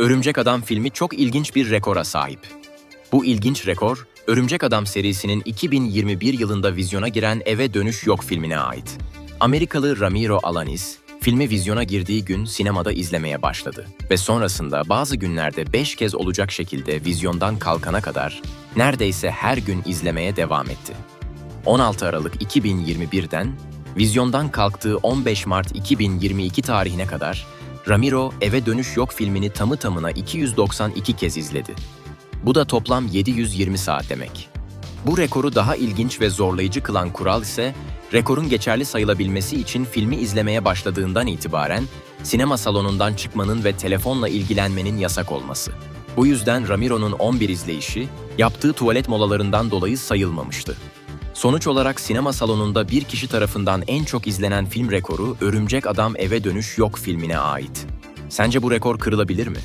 Örümcek Adam filmi çok ilginç bir rekora sahip. Bu ilginç rekor, Örümcek Adam serisinin 2021 yılında vizyona giren Eve Dönüş Yok filmine ait. Amerikalı Ramiro Alanis, filmi vizyona girdiği gün sinemada izlemeye başladı ve sonrasında bazı günlerde 5 kez olacak şekilde vizyondan kalkana kadar neredeyse her gün izlemeye devam etti. 16 Aralık 2021'den vizyondan kalktığı 15 Mart 2022 tarihine kadar Ramiro Eve Dönüş Yok filmini tamı tamına 292 kez izledi. Bu da toplam 720 saat demek. Bu rekoru daha ilginç ve zorlayıcı kılan kural ise rekorun geçerli sayılabilmesi için filmi izlemeye başladığından itibaren sinema salonundan çıkmanın ve telefonla ilgilenmenin yasak olması. Bu yüzden Ramiro'nun 11 izleyişi yaptığı tuvalet molalarından dolayı sayılmamıştı. Sonuç olarak sinema salonunda bir kişi tarafından en çok izlenen film rekoru Örümcek Adam Eve Dönüş Yok filmine ait. Sence bu rekor kırılabilir mi?